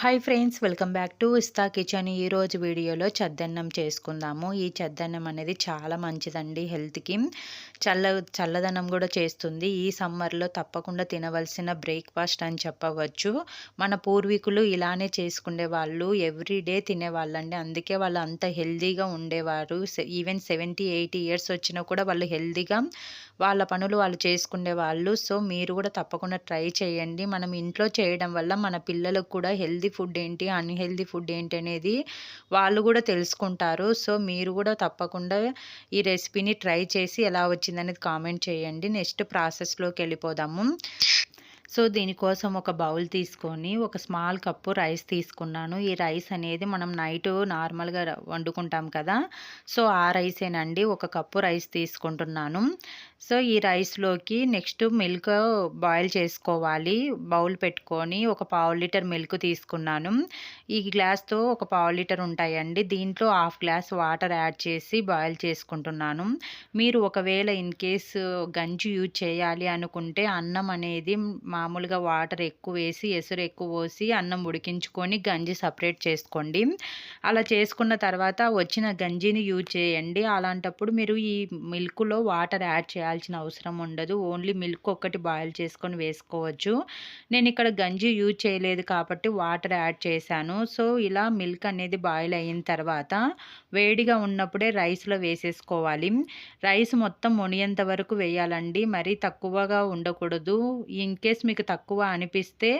Hi friends welcome back to ఇస్తా kitchen ఈరోజు వీడియోలో చద్దన్నం చేసుకుందాము. ఈ చద్దన్నం అనేది చాలా మంచిదండి హెల్త్కి. చల్ల చల్లదనం కూడా చేస్తుంది. ఈ సమ్మర్లో తప్పకుండా తినవలసిన బ్రేక్ఫాస్ట్ అని చెప్పవచ్చు. మన పూర్వీకులు ఇలానే చేసుకునే వాళ్ళు ఎవ్రీడే తినేవాళ్ళండి. అందుకే వాళ్ళు అంత హెల్తీగా ఉండేవారు. ఈవెన్ సెవెంటీ ఎయిటీ ఇయర్స్ వచ్చినా కూడా వాళ్ళు హెల్తీగా వాళ్ళ పనులు వాళ్ళు చేసుకునే వాళ్ళు. సో మీరు కూడా తప్పకుండా ట్రై చేయండి. మనం ఇంట్లో చేయడం వల్ల మన పిల్లలకు కూడా హెల్తీ హెల్దీ ఫుడ్ ఏంటి అన్హెల్దీ ఫుడ్ ఏంటి అనేది వాళ్ళు కూడా తెలుసుకుంటారు. సో మీరు కూడా తప్పకుండా ఈ రెసిపీని ట్రై చేసి ఎలా వచ్చిందనేది కామెంట్ చేయండి. నెక్స్ట్ ప్రాసెస్లోకి వెళ్ళిపోదాము. సో దీనికోసం ఒక బౌల్ తీసుకొని ఒక స్మాల్ కప్పు రైస్ తీసుకున్నాను. ఈ రైస్ అనేది మనం నైట్ నార్మల్గా వండుకుంటాం కదా. సో ఆ రైసేనండి. ఒక కప్పు రైస్ తీసుకుంటున్నాను. సో ఈ రైస్లోకి నెక్స్ట్ మిల్క్ బాయిల్ చేసుకోవాలి. బౌల్ పెట్టుకొని ఒక పావు లీటర్ మిల్క్ తీసుకున్నాను. ఈ గ్లాస్తో ఒక పావు లీటర్ ఉంటాయండి. దీంట్లో హాఫ్ గ్లాస్ వాటర్ యాడ్ చేసి బాయిల్ చేసుకుంటున్నాను. మీరు ఒకవేళ ఇన్ కేస్ గంజి యూజ్ చేయాలి అనుకుంటే అన్నం అనేది మామూలుగా వాటర్ ఎక్కువ వేసి ఎసురు ఎక్కువ పోసి అన్నం ఉడికించుకొని గంజి సపరేట్ చేసుకోండి. అలా చేసుకున్న తర్వాత వచ్చిన గంజిని యూజ్ చేయండి. అలాంటప్పుడు మీరు ఈ మిల్క్లో వాటర్ యాడ్ చేయాల్సిన అవసరం ఉండదు. ఓన్లీ మిల్క్ ఒక్కటి బాయిల్ చేసుకొని వేసుకోవచ్చు. నేను ఇక్కడ గంజి యూజ్ చేయలేదు కాబట్టి వాటర్ యాడ్ చేశాను. సో ఇలా మిల్క్ అనేది బాయిల్ అయిన తర్వాత వేడిగా ఉన్నప్పుడే రైస్లో వేసేసుకోవాలి. రైస్ మొత్తం మునిగేంత వరకు వేయాలండి. మరీ తక్కువగా ఉండకూడదు. ఇన్ కేస్ మీకు తక్కువ అనిపిస్తే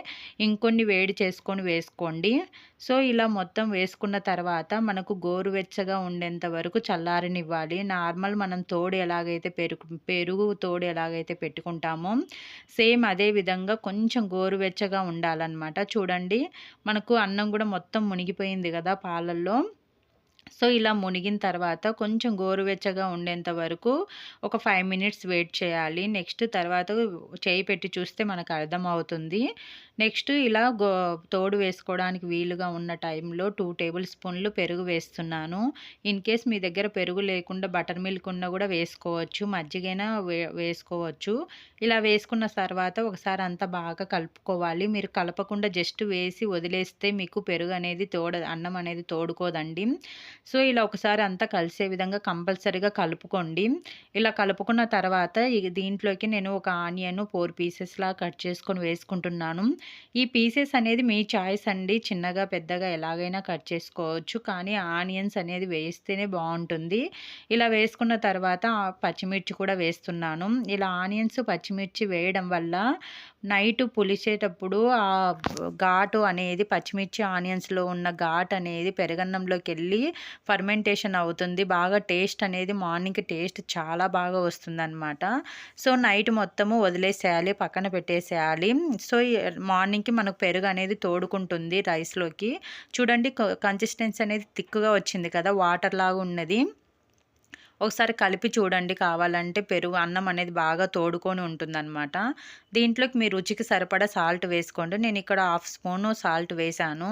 ఇంకొన్ని వేడి చేసుకొని వేసుకోండి. సో ఇలా మొత్తం వేసుకున్న తర్వాత మనకు గోరువెచ్చగా ఉండేంత వరకు చల్లారనివ్వాలి. నార్మల్ మనం తోడు ఎలాగైతే పెరుగు పెరుగు తోడు ఎలాగైతే పెట్టుకుంటామో సేమ్ అదే విధంగా కొంచెం గోరువెచ్చగా ఉండాలన్నమాట. చూడండి మనకు అన్నం కూడా మొత్తం మునిగిపోయింది కదా పాలల్లో. సో ఇలా మునిగిన తర్వాత కొంచెం గోరువెచ్చగా ఉండేంత వరకు ఒక ఫైవ్ మినిట్స్ వెయిట్ చేయాలి. నెక్స్ట్ తర్వాత చేయి పెట్టి చూస్తే మనకు అర్థమవుతుంది నెక్స్ట్ ఇలా గో తోడు వేసుకోవడానికి వీలుగా ఉన్న టైంలో టూ టేబుల్ స్పూన్లు పెరుగు వేస్తున్నాను. ఇన్ కేస్ మీ దగ్గర పెరుగు లేకుండా బటర్ మిల్క్ ఉన్న కూడా వేసుకోవచ్చు. మజ్జిగైనా వే వేసుకోవచ్చు. ఇలా వేసుకున్న తర్వాత ఒకసారి అంతా బాగా కలుపుకోవాలి. మీరు కలపకుండా జస్ట్ వేసి వదిలేస్తే మీకు పెరుగు అనేది తోడ అన్నం అనేది తోడుకోదండి. సో ఇలా ఒకసారి అంతా కలిసే విధంగా కంపల్సరీగా కలుపుకోండి. ఇలా కలుపుకున్న తర్వాత దీంట్లోకి నేను ఒక ఆనియన్ ఫోర్ పీసెస్లా కట్ చేసుకొని వేసుకుంటున్నాను. ఈ పీసెస్ అనేది మీ చాయిస్ అండి. చిన్నగా పెద్దగా ఎలాగైనా కట్ చేసుకోవచ్చు. కానీ ఆనియన్స్ అనేది వేస్తేనే బాగుంటుంది. ఇలా వేసుకున్న తర్వాత పచ్చిమిర్చి కూడా వేస్తున్నాను. ఇలా ఆనియన్స్ పచ్చిమిర్చి వేయడం వల్ల నైట్ పులిచేటప్పుడు ఆ ఘాటు అనేది పచ్చిమిర్చి ఆనియన్స్లో ఉన్న ఘాట్ అనేది పెరగన్నంలోకి వెళ్ళి ఫర్మెంటేషన్ అవుతుంది. బాగా టేస్ట్ అనేది మార్నింగ్కి టేస్ట్ చాలా బాగా వస్తుందన్నమాట. సో నైట్ మొత్తము వదిలేసేయాలి పక్కన పెట్టేసేయాలి. సో మార్నింగ్కి మనకు పెరుగు అనేది తోడుకుంటుంది రైస్లోకి. చూడండి కన్సిస్టెన్సీ అనేది థిక్గా వచ్చింది కదా వాటర్ లాగా ఉన్నది. ఒకసారి కలిపి చూడండి కావాలంటే పెరుగు అన్నం అనేది బాగా తోడుకొని ఉంటుందన్నమాట. దీంట్లోకి మీ రుచికి సరిపడా సాల్ట్ వేసుకోండి. నేను ఇక్కడ హాఫ్ స్పూన్ సాల్ట్ వేసాను.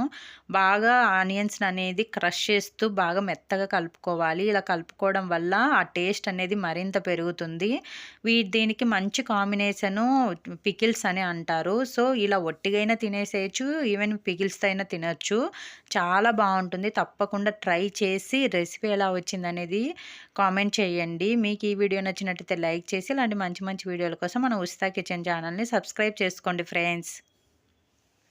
బాగా ఆనియన్స్ అనేది క్రష్ చేస్తూ బాగా మెత్తగా కలుపుకోవాలి. ఇలా కలుపుకోవడం వల్ల ఆ టేస్ట్ అనేది మరింత పెరుగుతుంది. వీ దీనికి మంచి కాంబినేషను పికిల్స్ అని అంటారు. సో ఇలా ఒట్టిగైనా తినేసేయచ్చు ఈవెన్ పికిల్స్ అయినా తినచ్చు. చాలా బాగుంటుంది. తప్పకుండా ట్రై చేసి రెసిపీ ఎలా వచ్చింది అనేది కామెంట్ కామెంట్ చేయండి. మీకు ఈ వీడియో నచ్చినట్టయితే లైక్ చేసి ఇలాంటి మంచి మంచి వీడియోల కోసం మన ఉస్తా కిచెన్ ఛానల్ని సబ్స్క్రైబ్ చేసుకోండి ఫ్రెండ్స్.